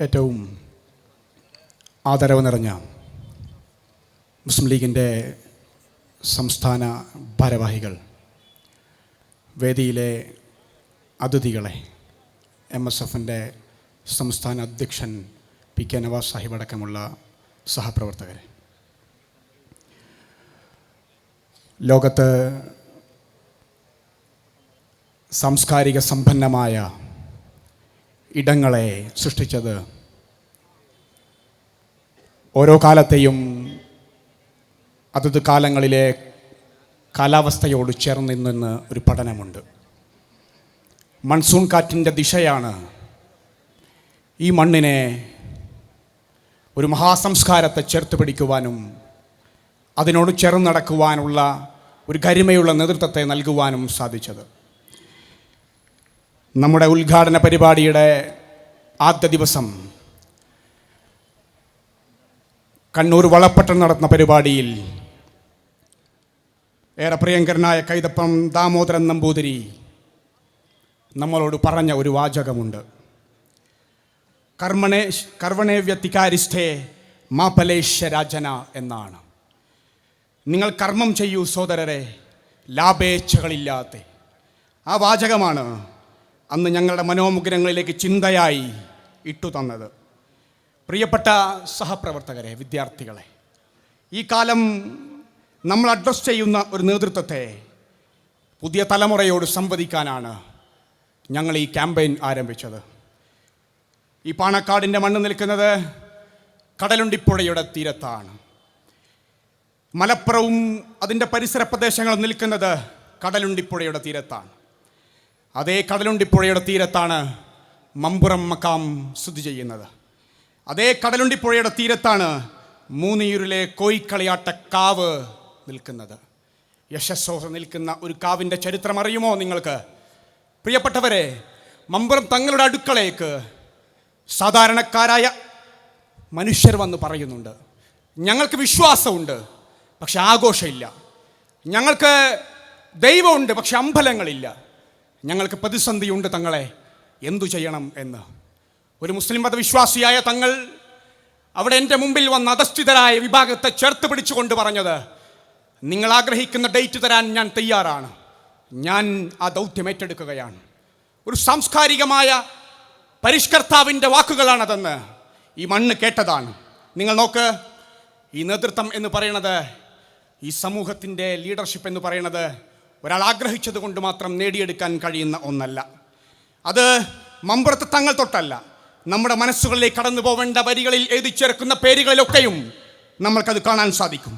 ഏറ്റവും ആദരവ് നിറഞ്ഞ മുസ്ലിം ലീഗിന്റെ സംസ്ഥാന ഭാരവാഹികൾ വേദിയിലെ അതിഥികളെ എം എസ് എഫിന്റെ സംസ്ഥാന അധ്യക്ഷൻ പി കെ നവാസ് സാഹിബ് അടക്കമുള്ള സഹപ്രവർത്തകരെ. ലോകത്ത് സാംസ്കാരിക സമ്പന്നമായ ഇടങ്ങളെ സൃഷ്ടിച്ചത്. ഓരോ കാലത്തെയും അതത് കാലങ്ങളിലെ കാലാവസ്ഥയോട് ചേർന്ന് നിന്ന് ഒരു പഠനമുണ്ട്. മൺസൂൺ കാറ്റിന്റെ ദിശയാണ് ഈ മണ്ണിനെ ഒരു മഹാസംസ്കാരത്തെ ചേർത്ത് പിടിക്കുവാനും അതിനോട് ചേർന്ന് നടക്കുവാനുള്ള ഒരു കരിമയുള്ള നേതൃത്വത്തെ നൽകുവാനും സാധിച്ചത്. നമ്മുടെ ഉദ്ഘാടന പരിപാടിയുടെ ആദ്യ ദിവസം കണ്ണൂർ വളപ്പട്ടം നടന്ന പരിപാടിയിൽ ഏറെ പ്രിയങ്കരനായ കൈതപ്പം ദാമോദരൻ നമ്പൂതിരി നമ്മളോട് പറഞ്ഞ ഒരു വാചകമുണ്ട്. കർമ്മണേ കർവണേ വ്യത്തികാരിസ്ഥേ മാപലേശ്വരാജന എന്നാണ്. നിങ്ങൾ കർമ്മം ചെയ്യൂ സോദരരെ ലാഭേച്ഛകളില്ലാത്ത ആ വാചകമാണ് അന്ന് ഞങ്ങളുടെ മനോമുഗ്രങ്ങളിലേക്ക് ചിന്തയായി ഇട്ടു തന്നത്. പ്രിയപ്പെട്ട സഹപ്രവർത്തകരെ വിദ്യാർത്ഥികളെ ഈ കാലം നമ്മൾ അഡ്രസ് ചെയ്യുന്ന ഒരു നേതൃത്വത്തെ പുതിയ തലമുറയോട് സംവദിക്കാനാണ് ഞങ്ങൾ ഈ ക്യാമ്പയിൻ ആരംഭിച്ചത്. ഈ പാണക്കാടിന്റെ മണ്ണ് നിൽക്കുന്നത് കടലുണ്ടിപ്പുഴയുടെ തീരത്താണ്. മലപ്പുറവും അതിന്റെ പരിസര പ്രദേശങ്ങളും നിൽക്കുന്നത് കടലുണ്ടിപ്പുഴയുടെ തീരത്താണ്. അതേ കടലുണ്ടിപ്പുഴയുടെ തീരത്താണ് മമ്പുറം മക്കാം സ്ഥിതി ചെയ്യുന്നത്. അതേ കടലുണ്ടിപ്പുഴയുടെ തീരത്താണ് മൂന്നിയൂരിലെ കോയിക്കളിയാട്ട കാവ് നിൽക്കുന്നത്. യശസ്സോ നിൽക്കുന്ന ഒരു കാവിന്റെ ചരിത്രം അറിയുമോ നിങ്ങൾക്ക്? പ്രിയപ്പെട്ടവരെ മമ്പുറം തങ്ങളുടെ അടുക്കളയ്ക്ക് സാധാരണക്കാരായ മനുഷ്യർ വന്ന് പറയുന്നുണ്ട്. ഞങ്ങൾക്ക് വിശ്വാസമുണ്ട് പക്ഷെ ആഘോഷമില്ല. ഞങ്ങൾക്ക് ദൈവമുണ്ട് പക്ഷെ അമ്പലങ്ങളില്ല. ഞങ്ങൾക്ക് പ്രതിസന്ധിയുണ്ട് തങ്ങളെ. എന്തു ചെയ്യണം എന്ന്? ഒരു മുസ്ലിം മതവിശ്വാസിയായ തങ്ങൾ അവിടെ എന്റെ മുമ്പിൽ വന്ന അധസ്ഥിതരായ വിഭാഗത്തെ ചേർത്ത് പിടിച്ചുകൊണ്ട് പറഞ്ഞത് നിങ്ങൾ ആഗ്രഹിക്കുന്ന ഡേറ്റ് തരാൻ ഞാൻ തയ്യാറാണ്. ഞാൻ ആ ദൗത്യം ഏറ്റെടുക്കുകയാണ്. ഒരു സാംസ്കാരികമായ പരിഷ്കർത്താവിന്റെ വാക്കുകളാണതെന്ന് ഈ മണ്ണ് കേട്ടതാണ്. നിങ്ങൾ നോക്ക് ഈ നേതൃത്വം എന്ന് പറയുന്നത് ഈ സമൂഹത്തിന്റെ ലീഡർഷിപ്പ് എന്ന് പറയുന്നത് ഒരാൾ ആഗ്രഹിച്ചത് കൊണ്ട് മാത്രം നേടിയെടുക്കാൻ കഴിയുന്ന ഒന്നല്ല. അത് മമ്പുറത്ത് തങ്ങൾ തൊട്ടല്ല. നമ്മുടെ മനസ്സുകളിലേക്ക് കടന്നു പോവേണ്ട വരികളിൽ എഴുതി ചേർക്കുന്ന പേരുകളിലൊക്കെയും നമ്മൾക്കത് കാണാൻ സാധിക്കും.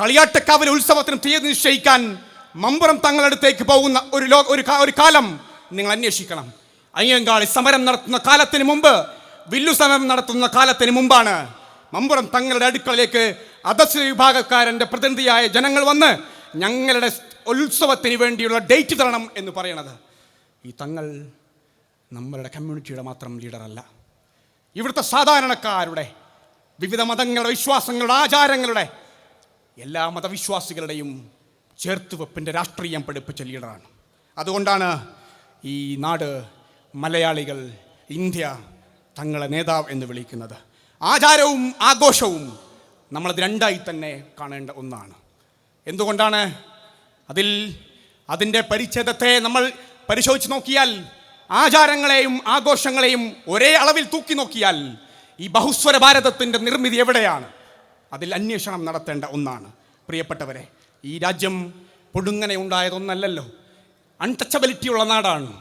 കളിയാട്ടക്കാവിലെ ഉത്സവത്തിന് തീയതി നിശ്ചയിക്കാൻ മമ്പുറം തങ്ങളടുത്തേക്ക് പോകുന്ന ഒരു ലോ ഒരു ഒരു കാലം നിങ്ങൾ അന്വേഷിക്കണം. അയ്യങ്കാളി സമരം നടത്തുന്ന കാലത്തിന് മുമ്പ് വില്ലു സമരം നടത്തുന്ന കാലത്തിന് മുമ്പാണ് മമ്പുറം തങ്ങളുടെ അടുക്കളയിലേക്ക് അധസ്ഥ വിഭാഗക്കാരന്റെ പ്രതിനിധിയായ ജനങ്ങൾ വന്ന് ഞങ്ങളുടെ ഉത്സവത്തിന് വേണ്ടിയുള്ള ഡേറ്റ് തരണം എന്ന് പറയണത്. ഈ തങ്ങൾ നമ്മളുടെ കമ്മ്യൂണിറ്റിയുടെ മാത്രം ലീഡറല്ല. ഇവിടുത്തെ സാധാരണക്കാരുടെ വിവിധ മതങ്ങളുടെ വിശ്വാസങ്ങളുടെ ആചാരങ്ങളുടെ എല്ലാ മതവിശ്വാസികളുടെയും ചേർത്തുവെപ്പിന്റെ രാഷ്ട്രീയം പഠിപ്പിച്ച ലീഡറാണ്. അതുകൊണ്ടാണ് ഈ നാട് മലയാളികൾ ഇന്ത്യ തങ്ങളെ നേതാവ് എന്ന് വിളിക്കുന്നത്. ആചാരവും ആഘോഷവും നമ്മളത് രണ്ടായി തന്നെ കാണേണ്ട ഒന്നാണ്. എന്തുകൊണ്ടാണ് അതിൽ അതിന്റെ പരിച്ഛേദത്തെ നമ്മൾ പരിശോധിച്ച് നോക്കിയാൽ ആചാരങ്ങളെയും ആഘോഷങ്ങളെയും ഒരേ അളവിൽ തൂക്കി നോക്കിയാൽ ഈ ബഹുസ്വര ഭാരതത്തിന്റെ നിർമ്മിതി എവിടെയാണ്? അതിൽ അന്വേഷണം നടത്തേണ്ട ഒന്നാണ്. പ്രിയപ്പെട്ടവരെ ഈ രാജ്യം പൊടുങ്ങനെ ഉണ്ടായതൊന്നല്ലല്ലോ. അൺടച്ചബിലിറ്റി ഉള്ള നാടാണ്.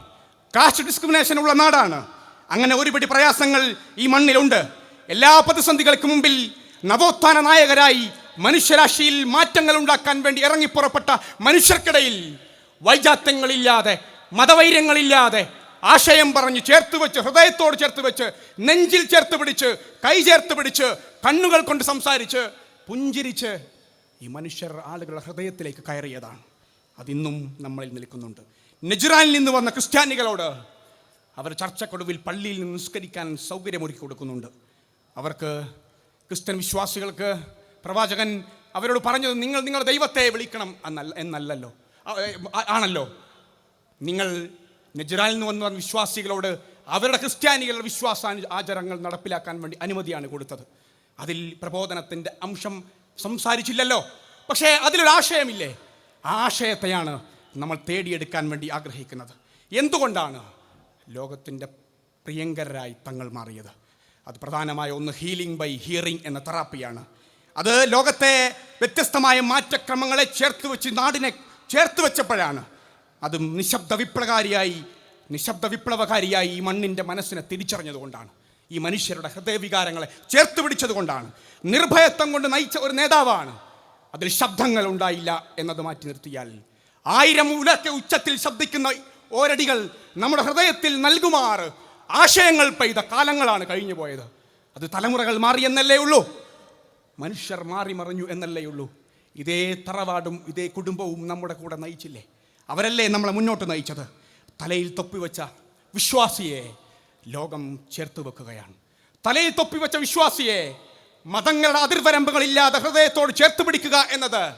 കാസ്റ്റ് ഡിസ്ക്രിമിനേഷൻ ഉള്ള നാടാണ്. അങ്ങനെ ഒരുപടി പ്രയാസങ്ങൾ ഈ മണ്ണിലുണ്ട്. എല്ലാ പ്രതിസന്ധികൾക്ക് മുമ്പിൽ നവോത്ഥാന നായകരായി മനുഷ്യരാശിയിൽ മാറ്റങ്ങൾ ഉണ്ടാക്കാൻ വേണ്ടി ഇറങ്ങിപ്പുറപ്പെട്ട മനുഷ്യർക്കിടയിൽ വൈജാത്യങ്ങളില്ലാതെ മതവൈര്യങ്ങളില്ലാതെ ആശയം പറഞ്ഞ് ചേർത്ത് വെച്ച് ഹൃദയത്തോട് ചേർത്ത് വെച്ച് നെഞ്ചിൽ ചേർത്ത് പിടിച്ച് കൈ ചേർത്ത് പിടിച്ച് കണ്ണുകൾ കൊണ്ട് സംസാരിച്ച് പുഞ്ചിരിച്ച് ഈ മനുഷ്യർ ആളുകളുടെ ഹൃദയത്തിലേക്ക് കയറിയതാണ്. അതിന്നും നമ്മളിൽ നിൽക്കുന്നുണ്ട്. നെജ്റാനിൽ നിന്ന് വന്ന ക്രിസ്ത്യാനികളോട് അവർ ചർച്ചക്കൊടുവിൽ പള്ളിയിൽ നിന്ന് നിസ്കരിക്കാൻ സൗകര്യമൊരുക്കി കൊടുക്കുന്നുണ്ട്. അവർക്ക് ക്രിസ്ത്യൻ വിശ്വാസികൾക്ക് പ്രവാചകൻ അവരോട് പറഞ്ഞത് നിങ്ങൾ നിങ്ങളുടെ ദൈവത്തെ വിളിക്കണം എന്നല്ല എന്നല്ലല്ലോ. ആണല്ലോ. നിങ്ങൾ നജറാലിൽ നിന്ന് വന്ന വിശ്വാസികളോട് അവരുടെ ക്രിസ്ത്യാനികളുടെ വിശ്വാസ ആചാരങ്ങൾ നടപ്പിലാക്കാൻ വേണ്ടി അനുമതിയാണ് കൊടുത്തത്. അതിൽ പ്രബോധനത്തിന്റെ അംശം സംസാരിച്ചില്ലല്ലോ. പക്ഷേ അതിലൊരാശയമില്ലേ ആശയത്തെയാണ് നമ്മൾ തേടിയെടുക്കാൻ വേണ്ടി ആഗ്രഹിക്കുന്നത്. എന്തുകൊണ്ടാണ് ലോകത്തിന്റെ പ്രിയങ്കരായി തങ്ങൾ മാറിയത്? അത് പ്രധാനമായ ഒന്ന് ഹീലിംഗ് ബൈ ഹിയറിംഗ് എന്ന തെറാപ്പിയാണ്. അത് ലോകത്തെ വ്യത്യസ്തമായ മാറ്റക്രമങ്ങളെ ചേർത്ത് വെച്ച് നാടിനെ ചേർത്ത് വെച്ചപ്പോഴാണ്. അത് നിശബ്ദ വിപ്ലവകാരിയായി നിശബ്ദ വിപ്ലവകാരിയായി ഈ മണ്ണിന്റെ മനസ്സിനെ തിരിച്ചറിഞ്ഞതുകൊണ്ടാണ് ഈ മനുഷ്യരുടെ ഹൃദയവികാരങ്ങളെ ചേർത്ത് പിടിച്ചതുകൊണ്ടാണ് നിർഭയത്വം കൊണ്ട് നയിച്ച ഒരു നേതാവാണ്. അതിൽ ശബ്ദങ്ങൾ ഉണ്ടായില്ല എന്നത് മാറ്റി നിർത്തിയാൽ ആയിരം ഉലക്കെ ഉച്ചത്തിൽ ശബ്ദിക്കുന്ന ഓരടികൾ നമ്മുടെ ഹൃദയത്തിൽ നൽകുമാറ് ആശയങ്ങൾ പെയ്ത കാലങ്ങളാണ് കഴിഞ്ഞു പോയത് അത് തലമുറകൾ മാറിയെന്നല്ലേ ഉള്ളൂ. മനുഷ്യർ മാറി മറിഞ്ഞു എന്നല്ലേ ഉള്ളൂ. ഇതേ തറവാടും ഇതേ കുടുംബവും നമ്മുടെ കൂടെ നയിച്ചില്ലേ? അവരല്ലേ നമ്മളെ മുന്നോട്ട് നയിച്ചത്? തലയിൽ തൊപ്പിവെച്ച വിശ്വാസിയെ ലോകം ചേർത്ത് വെക്കുകയാണ്. തലയിൽ തൊപ്പിവെച്ച വിശ്വാസിയെ മതങ്ങളുടെ അതിർവരമ്പുകളില്ലാതെ ഹൃദയത്തോട് ചേർത്ത് പിടിക്കുക എന്നത്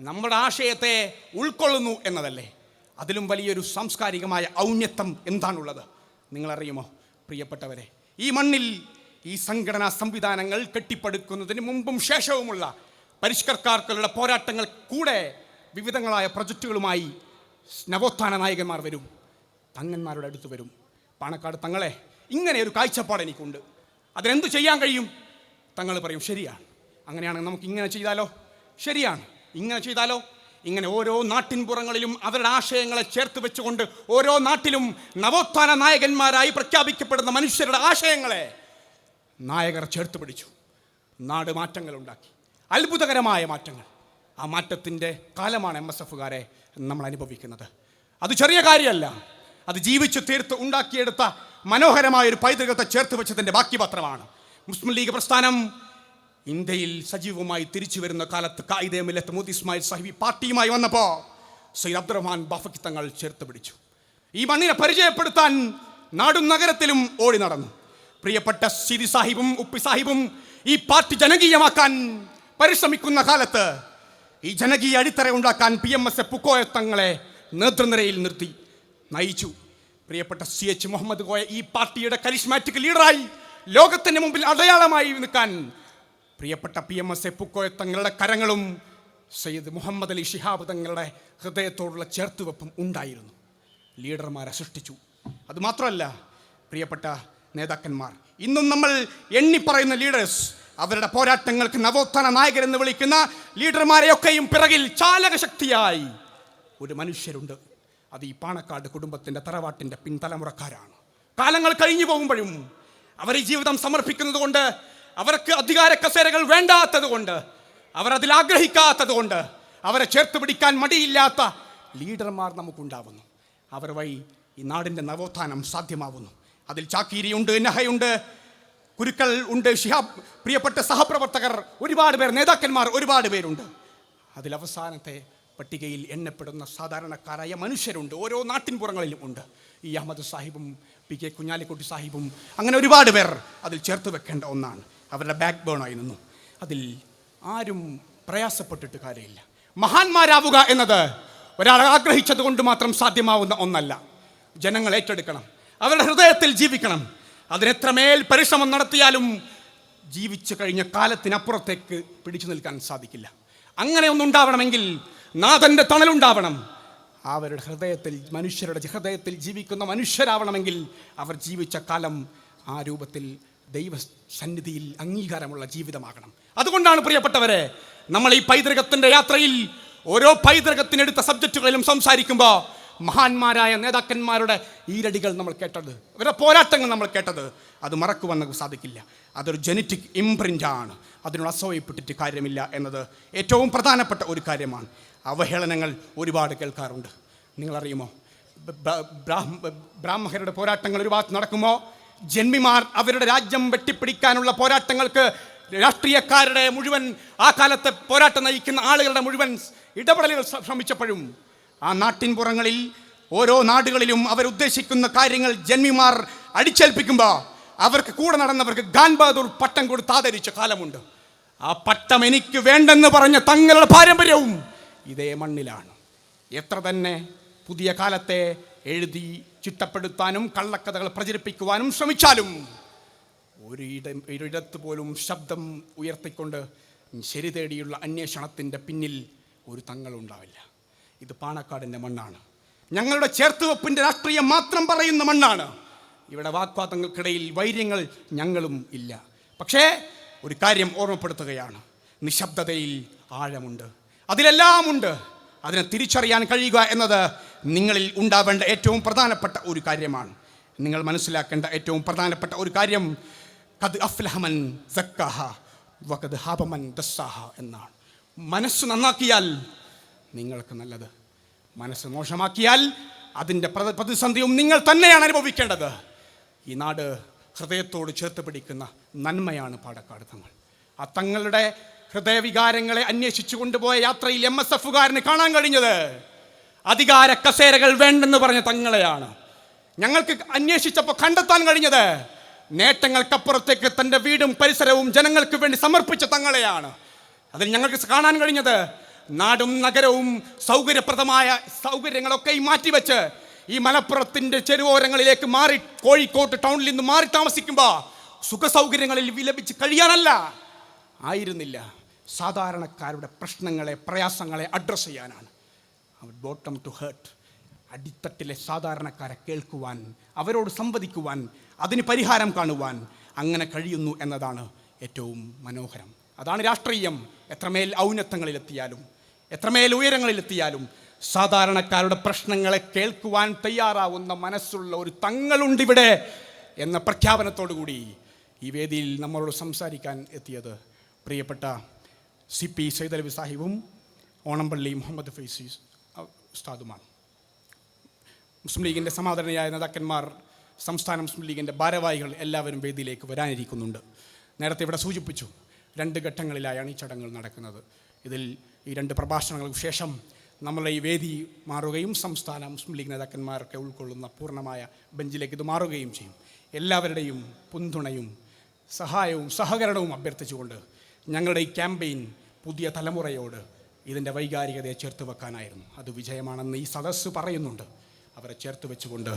നമ്മുടെ ആശയത്തെ ഉൾക്കൊള്ളുന്നു എന്നതല്ലേ? അതിലും വലിയൊരു സാംസ്കാരികമായ ഔന്നത്യം എന്താണുള്ളത്? നിങ്ങളറിയുമോ? പ്രിയപ്പെട്ടവരെ ഈ മണ്ണിൽ ഈ സംഘടനാ സംവിധാനങ്ങൾ കെട്ടിപ്പടുക്കുന്നതിന് മുമ്പും ശേഷവുമുള്ള പരിഷ്കർക്കാർക്കുള്ള പോരാട്ടങ്ങൾ കൂടെ വിവിധങ്ങളായ പ്രൊജക്റ്റുകളുമായി നവോത്ഥാന നായകന്മാർ വരും. തങ്ങന്മാരുടെ അടുത്ത് വരും. പാണക്കാട് തങ്ങളെ ഇങ്ങനെ ഒരു കാഴ്ചപ്പാട് എനിക്കുണ്ട്. അതിനെന്ത് ചെയ്യാൻ കഴിയും? തങ്ങൾ പറയും ശരിയാണ്. അങ്ങനെയാണെങ്കിൽ നമുക്ക് ഇങ്ങനെ ചെയ്താലോ? ശരിയാണ്. ഇങ്ങനെ ചെയ്താലോ? ഇങ്ങനെ ഓരോ നാട്ടിൻപുറങ്ങളിലും അവരുടെ ആശയങ്ങളെ ചേർത്ത് വെച്ചുകൊണ്ട് ഓരോ നാട്ടിലും നവോത്ഥാന നായകന്മാരായി പ്രഖ്യാപിക്കപ്പെടുന്ന മനുഷ്യരുടെ ആശയങ്ങളെ നായകർ ചേർത്ത് പിടിച്ചു. നാട് മാറ്റങ്ങൾ ഉണ്ടാക്കി അത്ഭുതകരമായ മാറ്റങ്ങൾ. ആ മാറ്റത്തിന്റെ കാലമാണ് എം എസ് എഫുകാരെ നമ്മൾ അനുഭവിക്കുന്നത്. അത് ചെറിയ കാര്യമല്ല. അത് ജീവിച്ചു തീർത്ത് ഉണ്ടാക്കിയെടുത്ത മനോഹരമായ ഒരു പൈതൃകത്തെ ചേർത്ത് വെച്ചതിന്റെ ബാക്കി പത്രമാണ് മുസ്ലിം ലീഗ് പ്രസ്ഥാനം ഇന്ത്യയിൽ സജീവമായി തിരിച്ചു വരുന്ന കാലത്ത് കായിദെ മില്ലത്ത് മോദി ഇസ്മായിൽ സാഹിബി പാർട്ടിയുമായി വന്നപ്പോൾ സയ്യിദ് അബ്ദുറഹ്മാൻ ബാഫക്കി തങ്ങൾ ചേർത്ത് പിടിച്ചു. ഈ മണ്ണിനെ പരിചയപ്പെടുത്താൻ നാടും നഗരത്തിലും ഓടി നടന്നു. പ്രിയപ്പെട്ട സിരി സാഹിബും ഉപ്പി സാഹിബും ഈ പാർട്ടി ജനകീയമാക്കാൻ പരിശ്രമിക്കുന്ന കാലത്ത് ഈ ജനകീയ അടിത്തറ ഉണ്ടാക്കാൻ P M S A Pookoya തങ്ങളെ നേതൃനിരയിൽ നിർത്തി നയിച്ചു. പ്രിയപ്പെട്ട സി എച്ച് മുഹമ്മദ് കോയ ഈ പാർട്ടിയുടെ കരിഷ്മാറ്റിക് ലീഡറായി ലോകത്തിന് മുമ്പിൽ അടയാളമായി നിൽക്കാൻ പ്രിയപ്പെട്ട P M S A Pookoya തങ്ങളുടെ കരങ്ങളും സയ്യിദ് മുഹമ്മദ് അലി ഷിഹാബ് തങ്ങളുടെ ഹൃദയത്തോടുള്ള ചേർത്തുവെപ്പും ഉണ്ടായിരുന്നു. ലീഡർമാരെ സൃഷ്ടിച്ചു. അതുമാത്രമല്ല പ്രിയപ്പെട്ട നേതാക്കന്മാർ. ഇന്നും നമ്മൾ എണ്ണിപ്പറയുന്ന ലീഡേഴ്സ് അവരുടെ പോരാട്ടങ്ങൾക്ക് നവോത്ഥാന നായകരെന്ന് വിളിക്കുന്ന ലീഡർമാരെയൊക്കെയും പിറകിൽ ചാലകശക്തിയായി ഒരു മനുഷ്യരുണ്ട്. അത് ഈ പാണക്കാട് കുടുംബത്തിന്റെ തറവാട്ടിന്റെ പിൻതലമുറക്കാരാണ്. കാലങ്ങൾ കഴിഞ്ഞു പോകുമ്പോഴും അവർ ജീവിതം സമർപ്പിക്കുന്നത് കൊണ്ട് അവർക്ക് അധികാര കസേരകൾ വേണ്ടാത്തത് കൊണ്ട് അവരതിൽ ആഗ്രഹിക്കാത്തത് കൊണ്ട് അവരെ ചേർത്ത് പിടിക്കാൻ മടിയില്ലാത്ത ലീഡർമാർ നമുക്കുണ്ടാവുന്നു. അവർ വഴി ഈ നാടിന്റെ നവോത്ഥാനം സാധ്യമാവുന്നു. അതിൽ ചാക്കീരിയുണ്ട് നഹയുണ്ട് കുരുക്കൾ ഉണ്ട്. ഷിഹാബ് പ്രിയപ്പെട്ട സഹപ്രവർത്തകർ ഒരുപാട് പേർ നേതാക്കന്മാർ ഒരുപാട് പേരുണ്ട്. അതിൽ അവസാനത്തെ പട്ടികയിൽ എണ്ണപ്പെടുന്ന സാധാരണക്കാരായ മനുഷ്യരുണ്ട്. ഓരോ നാട്ടിൻപുറങ്ങളിലും ഉണ്ട്. ഈ അഹമ്മദ് സാഹിബും പി കെ കുഞ്ഞാലിക്കുട്ടി സാഹിബും അങ്ങനെ ഒരുപാട് പേർ അതിൽ ചേർത്ത് വെക്കേണ്ട ഒന്നാണ്. അവരുടെ ബാക്ക് ബേണായി നിന്നു. അതിൽ ആരും പ്രയാസപ്പെട്ടിട്ട് കാര്യമില്ല. മഹാന്മാരാവുക എന്നത് ഒരാൾ ആഗ്രഹിച്ചത് കൊണ്ട് മാത്രം സാധ്യമാവുന്ന ഒന്നല്ല. ജനങ്ങൾ ഏറ്റെടുക്കണം. അവരുടെ ഹൃദയത്തിൽ ജീവിക്കണം. അതിനെത്രമേൽ പരിശ്രമം നടത്തിയാലും ജീവിച്ചു കഴിഞ്ഞ കാലത്തിനപ്പുറത്തേക്ക് പിടിച്ചു നിൽക്കാൻ സാധിക്കില്ല. അങ്ങനെ ഒന്നുണ്ടാവണമെങ്കിൽ നാഥന്റെ തണലുണ്ടാവണം അവരുടെ ഹൃദയത്തിൽ മനുഷ്യരുടെ ഹൃദയത്തിൽ ജീവിക്കുന്ന മനുഷ്യരാവണമെങ്കിൽ അവർ ജീവിച്ച കാലം ആ രൂപത്തിൽ ദൈവ സന്നിധിയിൽ അംഗീകാരമുള്ള ജീവിതമാകണം. അതുകൊണ്ടാണ് പ്രിയപ്പെട്ടവരെ നമ്മൾ ഈ പൈതൃകത്തിന്റെ യാത്രയിൽ ഓരോ പൈതൃകത്തിനെടുത്ത സബ്ജക്റ്റുകളിലും സംസാരിക്കുമ്പോൾ മഹാന്മാരായ നേതാക്കന്മാരുടെ ഈരടികൾ നമ്മൾ കേട്ടത്. അവരുടെ പോരാട്ടങ്ങൾ നമ്മൾ കേട്ടത്. അത് മറക്കുവാൻ നമുക്ക് സാധിക്കില്ല. അതൊരു ജനറ്റിക് ഇംപ്രിന്റാണ് അതിനോട് അസൂയപ്പെട്ടിട്ട് കാര്യമില്ല എന്നത് ഏറ്റവും പ്രധാനപ്പെട്ട ഒരു കാര്യമാണ്. അവഹേളനങ്ങൾ ഒരുപാട് കേൾക്കാറുണ്ട്. നിങ്ങളറിയുമോ? ബ്രാഹ്മരുടെ പോരാട്ടങ്ങൾ ഒരു ഭാഗത്ത് നടക്കുമോ? ജന്മിമാർ അവരുടെ രാജ്യം വെട്ടിപ്പിടിക്കാനുള്ള പോരാട്ടങ്ങൾക്ക് രാഷ്ട്രീയക്കാരുടെ മുഴുവൻ ആ കാലത്തെ പോരാട്ടം നയിക്കുന്ന ആളുകളുടെ മുഴുവൻ ഇടപെടലുകൾ ശ്ര- ശ്രമിച്ചപ്പോഴും ആ നാട്ടിൻപുറങ്ങളിൽ ഓരോ നാടുകളിലും അവരുദ്ദേശിക്കുന്ന കാര്യങ്ങൾ ജന്മിമാർ അടിച്ചേൽപ്പിക്കുമ്പോൾ അവർക്ക് കൂടെ നടന്നവർക്ക് ഖാൻ ബഹദൂർ പട്ടം കൊടുത്ത് ആദരിച്ച കാലമുണ്ട്. ആ പട്ടം എനിക്ക് വേണ്ടെന്ന് പറഞ്ഞ തങ്ങളുടെ പാരമ്പര്യവും ഇതേ മണ്ണിലാണ്. എത്ര തന്നെ പുതിയ കാലത്തെ എഴുതി ചിട്ടപ്പെടുത്താനും കള്ളക്കഥകൾ പ്രചരിപ്പിക്കുവാനും ശ്രമിച്ചാലും ഒരിടം ഒരിടത്ത് പോലും ശബ്ദം ഉയർത്തിക്കൊണ്ട് ശരി തേടിയുള്ള അന്വേഷണത്തിന്റെ പിന്നിൽ ഒരു തങ്ങളുണ്ടാവില്ല. ഇത് പാണക്കാടിന്റെ മണ്ണാണ്. ഞങ്ങളുടെ ചേർത്തുവെപ്പിന്റെ രാഷ്ട്രീയം മാത്രം പറയുന്ന മണ്ണാണ്. ഇവിടെ വാഗ്വാദങ്ങൾക്കിടയിൽ വൈര്യങ്ങൾ ഞങ്ങളും ഇല്ല. പക്ഷേ ഒരു കാര്യം ഓർമ്മപ്പെടുത്തുകയാണ്. നിശബ്ദതയിൽ ആഴമുണ്ട്. അതിലെല്ലാം ഉണ്ട് അതിനെ തിരിച്ചറിയാൻ കഴിയുക എന്നത് നിങ്ങളിൽ ഉണ്ടാവേണ്ട ഏറ്റവും പ്രധാനപ്പെട്ട ഒരു കാര്യമാണ്. നിങ്ങൾ മനസ്സിലാക്കേണ്ട ഏറ്റവും പ്രധാനപ്പെട്ട ഒരു കാര്യം കത് അഫ്ലഹമൻ സക്കാഹ വകത് ഹാബമൻ ദസ്സാഹ എന്നാണ്. മനസ്സ് നന്നാക്കിയാൽ നിങ്ങൾക്ക് നല്ലത്. മനസ്സ് മോശമാക്കിയാൽ അതിന്റെ പ്രതിസന്ധിയും നിങ്ങൾ തന്നെയാണ് അനുഭവിക്കേണ്ടത്. ഈ നാട് ഹൃദയത്തോട് ചേർത്ത് പിടിക്കുന്ന നന്മയാണ് പാടക്കാട് തങ്ങൾ. ആ തങ്ങളുടെ ഹൃദയവികാരങ്ങളെ അന്വേഷിച്ചു കൊണ്ടുപോയ യാത്രയിൽ എം എസ് എഫുകാരന് കാണാൻ കഴിഞ്ഞത് അധികാര കസേരകൾ വേണ്ടെന്ന് പറഞ്ഞ തങ്ങളെയാണ്. ഞങ്ങൾക്ക് അന്വേഷിച്ചപ്പോൾ കണ്ടെത്താൻ കഴിഞ്ഞത് നേട്ടങ്ങൾക്കപ്പുറത്തേക്ക് തന്റെ വീടും പരിസരവും ജനങ്ങൾക്ക് വേണ്ടി സമർപ്പിച്ച തങ്ങളെയാണ്. അതിൽ ഞങ്ങൾക്ക് കാണാൻ കഴിഞ്ഞത് നാടും നഗരവും സൗകര്യപ്രദമായ സൗകര്യങ്ങളൊക്കെ മാറ്റിവെച്ച് ഈ മലപ്പുറത്തിന്റെ ചെരുവോരങ്ങളിലേക്ക് മാറി കോഴിക്കോട്ട് ടൗണിൽ നിന്ന് മാറി താമസിക്കുമ്പോൾ സുഖ സുഖസൗകര്യങ്ങളിൽ വിലപിച്ച് കഴിയാനല്ല. ആയിരുന്നില്ല. സാധാരണക്കാരുടെ പ്രശ്നങ്ങളെ പ്രയാസങ്ങളെ അഡ്രസ്സ് ചെയ്യാനാണ്. ബോട്ടം ടു ഹേർട്ട് അടിത്തട്ടിലെ സാധാരണക്കാരെ കേൾക്കുവാൻ അവരോട് സംവദിക്കുവാൻ അതിന് പരിഹാരം കാണുവാൻ അങ്ങനെ കഴിയുന്നു എന്നതാണ് ഏറ്റവും മനോഹരം. അതാണ് രാഷ്ട്രീയം. എത്രമേൽ ഔന്നത്തങ്ങളിലെത്തിയാലും എത്രമേൽ ഉയരങ്ങളിലെത്തിയാലും സാധാരണക്കാരുടെ പ്രശ്നങ്ങളെ കേൾക്കുവാൻ തയ്യാറാവുന്ന മനസ്സുള്ള ഒരു തങ്ങളുണ്ടിവിടെ എന്ന പ്രഖ്യാപനത്തോടു കൂടി ഈ വേദിയിൽ നമ്മളോട് സംസാരിക്കാൻ എത്തിയത് പ്രിയപ്പെട്ട സി പി സൈതലവി സാഹിബും ഓണംപള്ളി മുഹമ്മദ് ഫൈസി ഉസ്താദുമാണ്. മുസ്ലിം ലീഗിന്റെ സമാധാനയായ നേതാക്കന്മാർ സംസ്ഥാന മുസ്ലിം ലീഗിന്റെ ഭാരവാഹികൾ എല്ലാവരും വേദിയിലേക്ക് വരാനിരിക്കുന്നുണ്ട്. നേരത്തെ ഇവിടെ സൂചിപ്പിച്ചു രണ്ട് ഘട്ടങ്ങളിലായാണ് ഈ ചടങ്ങുകൾ നടക്കുന്നത്. ഇതിൽ ഈ രണ്ട് പ്രഭാഷണങ്ങൾക്ക് ശേഷം നമ്മളെ ഈ വേദി മാറുകയും സംസ്ഥാന മുസ്ലിം ലീഗ് നേതാക്കന്മാരൊക്കെ ഉൾക്കൊള്ളുന്ന പൂർണമായ ബെഞ്ചിലേക്ക് ഇത് മാറുകയും ചെയ്യും. എല്ലാവരുടെയും പിന്തുണയും സഹായവും സഹകരണവും അഭ്യർത്ഥിച്ചുകൊണ്ട് ഞങ്ങളുടെ ഈ ക്യാമ്പയിൻ പുതിയ തലമുറയോട് ഇതിന്റെ വൈകാരികതയെ ചേർത്ത് വെക്കാനായിരുന്നു. അത് വിജയമാണെന്ന് ഈ സദസ്സ് പറയുന്നുണ്ട്. അവരെ ചേർത്ത് വെച്ചുകൊണ്ട്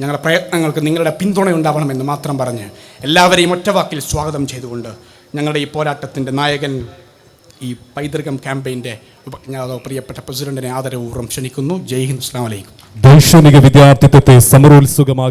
ഞങ്ങളുടെ പ്രയത്നങ്ങൾക്ക് നിങ്ങളുടെ പിന്തുണ ഉണ്ടാവണമെന്ന് മാത്രം പറഞ്ഞ് എല്ലാവരെയും ഒറ്റവാക്കിൽ സ്വാഗതം ചെയ്തുകൊണ്ട് ഞങ്ങളുടെ ഈ പോരാട്ടത്തിന്റെ നായകൻ ഈ പൈതൃകം ക്യാമ്പയിന്റെ ഉപജ്ഞാതാവ് പ്രിയപ്പെട്ട പ്രസിഡന്റിനെ ആദരപൂർവം ക്ഷണിക്കുന്നു. ജയ് ഹിന്ദ്. അസ്ലാം വലൈക്കും ദൈക്ഷണിക വിദ്യാർത്ഥിത്വത്തെ സമരോത്സുകമാക്കി